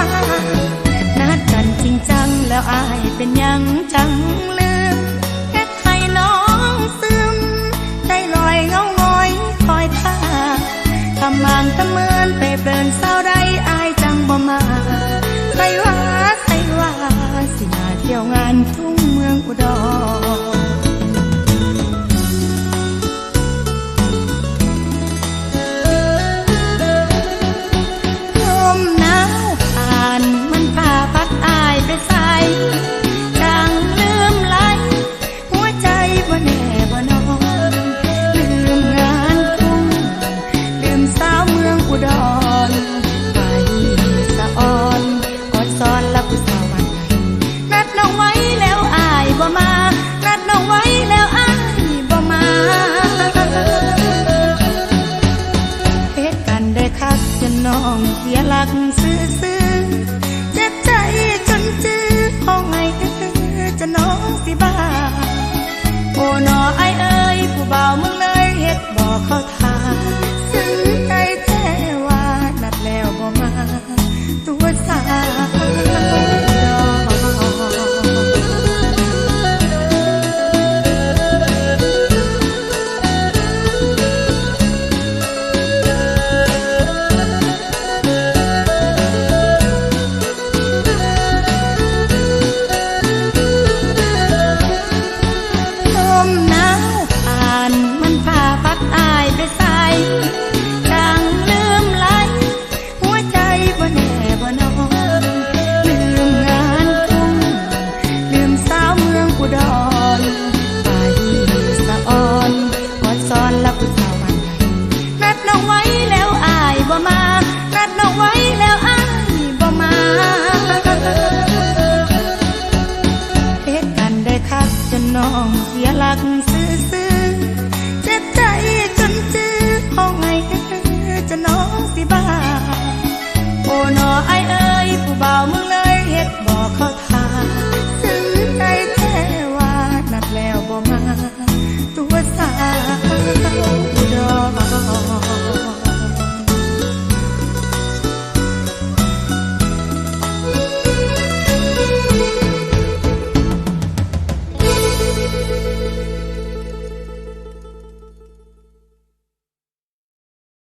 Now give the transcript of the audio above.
า นัดกันจริงจังแล้วอายเป็นยังจังลืม เสียหลักซื่อซื่อเจ็บใจจนจื้อของไอ้จะน้องสิบ้า โอ้นอไอเอ้ยผู้บ่าวมึงเลยเฮ็ดบอกเขาานมันพาพักอายไปใสดังลืมไหลหัวใจบ่แน่บ่นอนลืมงานทุ่งลืมสาวเมืองอุดรไปสะออนวอดซ้อนลับผู้สาววันไหนัดน้องไว้แล้วอายบ่มานัดน้องไว้แล้วอายบ่มาเฮ็ดกันได้คักจนน้องเสียลัก bye.